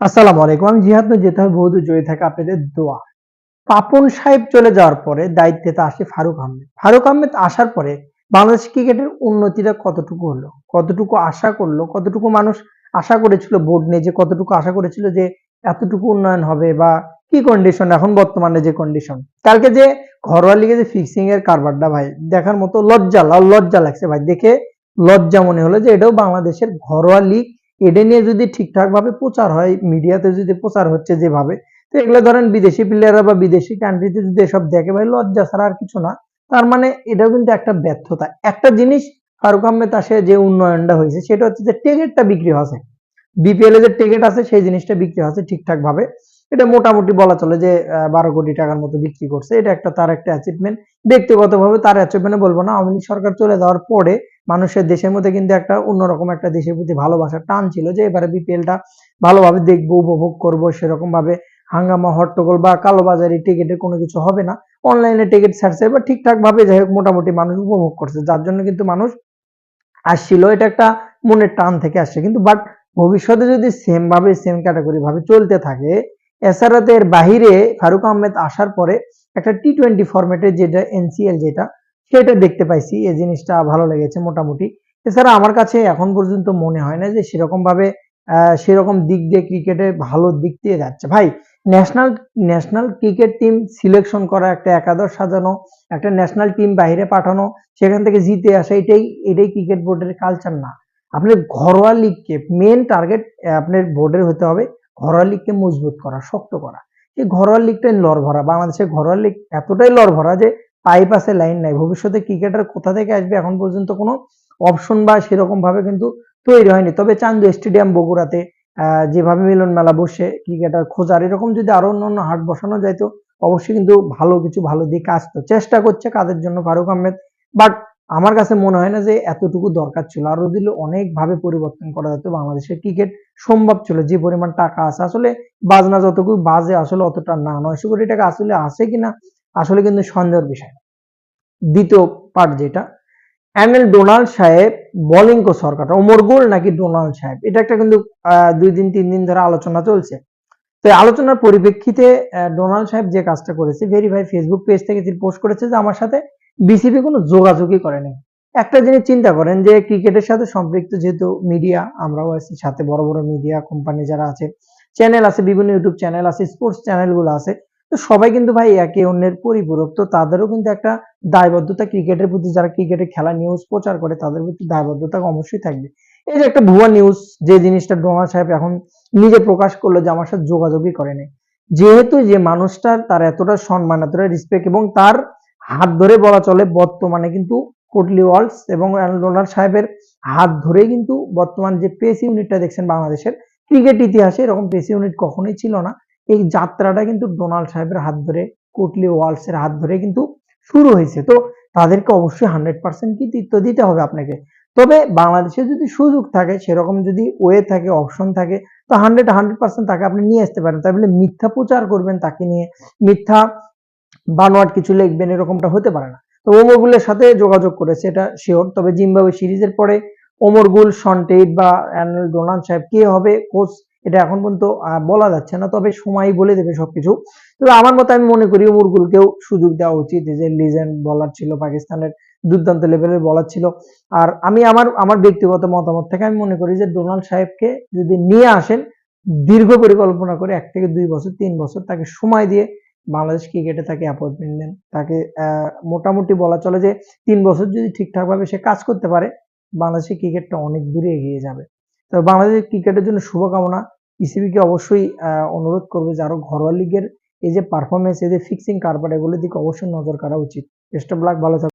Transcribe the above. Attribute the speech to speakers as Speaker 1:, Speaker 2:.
Speaker 1: আসসালামু আলাইকুম। আমি জিহাদ যেতে হবে বহুদূর জয়ী থাকে আপনাদের দোয়া। পাপন সাহেব চলে যাওয়ার পরে দায়িত্বে তা আসে ফারুক আহমেদ। ফারুক আহমেদ আসার পরে বাংলাদেশ ক্রিকেটের উন্নতিটা কতটুকু হলো? কতটুকু আশা করল? কতটুকু মানুষ আশা করেছিল বোর্ড নিয়ে যে কতটুকু আশা করেছিল যে এতটুকু উন্নয়ন হবে বা কি কন্ডিশন এখন বর্তমানে যে কন্ডিশন কালকে যে ঘরোয়া লিগে যে ফিক্সিং এর কারবারটা ভাই, দেখার মতো লজ্জা লজ্জা লাগছে ভাই। দেখে লজ্জা মনে হলো যে এটাও বাংলাদেশের ঘরোয়া লিগ এটা নিয়ে যদি ঠিকঠাক ভাবে প্রচার হয় মিডিয়াতে যদি প্রচার হচ্ছে যেভাবে, তো এগুলো ধরেন বিদেশি প্লেয়াররা বা বিদেশি কান্ট্রিতে যদি এসব দেখে, ভাই লজ্জা ছাড়া আর কিছু না। তার মানে এটাও কিন্তু একটা ব্যর্থতা। একটা জিনিস ফারুক আহমেদ আসে যে উন্নয়নটা হয়েছে, সেটা হচ্ছে যে টিকিটটা বিক্রি হচ্ছে বিপিএল এর যে টিকিট আছে, সেই জিনিসটা বিক্রি হচ্ছে ঠিকঠাক ভাবে এটা মোটামুটি বলা চলে যে বারো কোটি টাকার মতো বিক্রি করছে। এটা একটা তার একটা অ্যাচিভমেন্ট ব্যক্তিগতভাবে তার অ্যাচিভমেন্ট বলব না, আওয়ামী সরকার চলে যাওয়ার পরে মানুষের দেশের মধ্যে কিন্তু একটা অন্যরকম একটা দেশের প্রতি ভালোবাসার টান ছিল যে এবারে বিপিএলটা ভালোভাবে দেখব, উপভোগ করব সেরকম ভাবে হাঙ্গামা, হট্টগোল বা কালোবাজারি টিকিটের কোনো কিছু হবে না। অনলাইনে টিকিট ছাড়ছে বা ঠিকঠাক ভাবে যাই হোক মোটামুটি মানুষ উপভোগ করছে। যার জন্য কিন্তু মানুষ আসছিল। এটা একটা মনের টান থেকে আসছে। কিন্তু বাট ভবিষ্যতে যদি সেম ভাবে সেম ক্যাটাগরি ভাবে চলতে থাকে এছাড়া এর বাহিরে ফারুক আহমেদ আসার পরে একটা টি টোয়েন্টি ফরম্যাটের যেটা এনসিএল যেটা সেটা দেখতে পাইছি এই জিনিসটা ভালো লেগেছে মোটামুটি। এছাড়া আমার কাছে এখন পর্যন্ত মনে হয় না যে সেরকম ভাবে আহ, সেরকম দিক দিয়ে ক্রিকেটে ভালো দিক দিয়ে যাচ্ছে। ভাই national national cricket team selection করা একটা একাদশ সাজানো একটা ন্যাশনাল টিম বাইরে পাঠানো সেখান থেকে জিতে আসা এটাই এটাই ক্রিকেট বোর্ডের কালচার না। আপনার ঘরোয়া লিগকে মেন টার্গেট আপনার বোর্ডের হতে হবে ঘরোয়া লিগকে মজবুত করা শক্ত করা। এই ঘরোয়া লিগটাই লড় ভরা বাংলাদেশের ঘরোয়া লিগ এতটাই লড় ভরা যে পাইপ আছে লাইন নাই। ভবিষ্যতে ক্রিকেটার কোথা থেকে আসবে এখন পর্যন্ত কোনো অপশন বা সেরকম ভাবে কিন্তু তৈরি হয়নি। তবে চান্দু স্টেডিয়াম বগুড়াতে যেভাবে মিলন মেলা বসে ক্রিকেটার খোঁজার, এরকম যদি আরও অন্যান্য হাট বসানো যায় তো অবশ্যই কিন্তু ভালো কিছু, ভালো দিক আসতো। চেষ্টা করছে কাদের জন্য ফারুক আহমেদ বাট আমার কাছে মনে হয় না যে এতটুকু দরকার ছিল। আরও দিলে অনেক ভাবে পরিবর্তন করা যেত বাংলাদেশের ক্রিকেট সম্ভব ছিল। যে পরিমাণ টাকা আছে, আসলে বাজনা যতটুকু বাজে, আসলে অতটা না। নয়শো কোটি টাকা আসলে আছে কিনা আসলে কিন্তু সন্দেহের বিষয় দ্বিতীয় পার্ট যেটা এমএল ডোনাল্ড সাহেব বোলিং কো সরকার ওমর গোল নাকি ডোনাল্ড সাহেব? এটা একটা কিন্তু দুই দিন, তিন দিন ধরে আলোচনা চলছে। তো আলোচনার পরিপ্রেক্ষিতে ডোনাল্ড সাহেব যে কাজটা করেছে ভেরিফাই ফেসবুক পেজ থেকে তিনি পোস্ট করেছে যে আমার সাথে বিসিবি কোনো যোগাযোগই করেনি। একটা জিনিস চিন্তা করেন যে ক্রিকেটের সাথে সম্পৃক্ত যেহেতু মিডিয়া আমরাও আছি, সাথে বড় বড় মিডিয়া কোম্পানি যারা আছে চ্যানেল আছে, বিভিন্ন ইউটিউব চ্যানেল আছে স্পোর্টস চ্যানেলগুলো আছে তো সবাই কিন্তু ভাই একে অন্যের পরিপূরক। তো তাদেরও কিন্তু একটা দায়বদ্ধতা ক্রিকেটের প্রতি যারা ক্রিকেটের খেলা নিউজ প্রচার করে, তাদের প্রতি দায়বদ্ধতা অবশ্যই থাকবে। এই যে একটা ভুয়া নিউজ যে জিনিসটা ডোনাল্ড সাহেব এখন নিজে প্রকাশ করল যে আমার সাথে যোগাযোগই করেনি যেহেতু যে মানুষটার তার এতটা সম্মান, এতটা রেসপেক্ট এবং তার হাত ধরে বলা চলে, বর্তমানে কিন্তু কোটলি ওয়ার্লস এবং ডোনাল্ড সাহেবের হাত ধরে কিন্তু বর্তমান যে পেস ইউনিটটা দেখছেন বাংলাদেশের ক্রিকেট ইতিহাসে এরকম পেস ইউনিট কখনোই ছিল না। এই যাত্রাটা কিন্তু ডোনাল্ড সাহেবের হাত ধরে, কোটলি ওয়ার্লস এর হাত ধরে কিন্তু শুরু হয়েছে। তো তাদেরকে অবশ্যই হান্ড্রেড পার্সেন্ট কৃতিত্ব দিতে হবে আপনাকে। তবে বাংলাদেশে যদি সুযোগ থাকে, সেরকম যদি ওয়ে থাকে, অপশন থাকে, তো হান্ড্রেড হান্ড্রেড পার্সেন্ট তাকে আপনি নিয়ে আসতে পারেন। তাই বলে মিথ্যা প্রচার করবেন তাকে নিয়ে, মিথ্যা বানোয়াট কিছু লিখবেন, এরকমটা হতে পারে না। তো ওমরগুলের সাথে যোগাযোগ করেছে এটা শিওর তবে জিম্বাবুয়ে সিরিজের পরে ওমর ওমরগুল সন্টেট বা অ্যানুয়াল ডোনাল্ড সাহেব কে হবে, কোচ এটা এখন পর্যন্ত বলা যাচ্ছে না, তবে সময় বলে দেবে সবকিছু। তবে আমার মতে আমি মনে করি ওমরগুলকেও সুযোগ দেওয়া উচিত। যে লিজেন্ড বলার ছিল, পাকিস্তানের দুর্দান্ত লেভেলের বলার ছিল। আর আমি আমার আমার ব্যক্তিগত মতামত থেকে আমি মনে করি যে ডোনাল্ড সাহেবকে যদি নিয়ে আসেন, দীর্ঘ পরিকল্পনা করে এক থেকে দুই বছর, তিন বছর তাকে সময় দিয়ে বাংলাদেশ ক্রিকেটে তাকে অ্যাপয়েন্টমেন্ট দেন। তাকে মোটামুটি বলা চলে যে তিন বছর যদি ঠিকঠাক ভাবে সে কাজ করতে পারে, বাংলাদেশের ক্রিকেটটা অনেক দূরে এগিয়ে যাবে। তো বাংলাদেশের ক্রিকেটের জন্য শুভকামনা। ইসিবিকে অবশ্যই অনুরোধ করবে যে আরও ঘরোয়া লিগের এই যে পারফরমেন্স এই যে ফিক্সিং কারবার এগুলোর দিকে অবশ্যই নজর করা উচিত। বেস্ট অফ লাক ভালো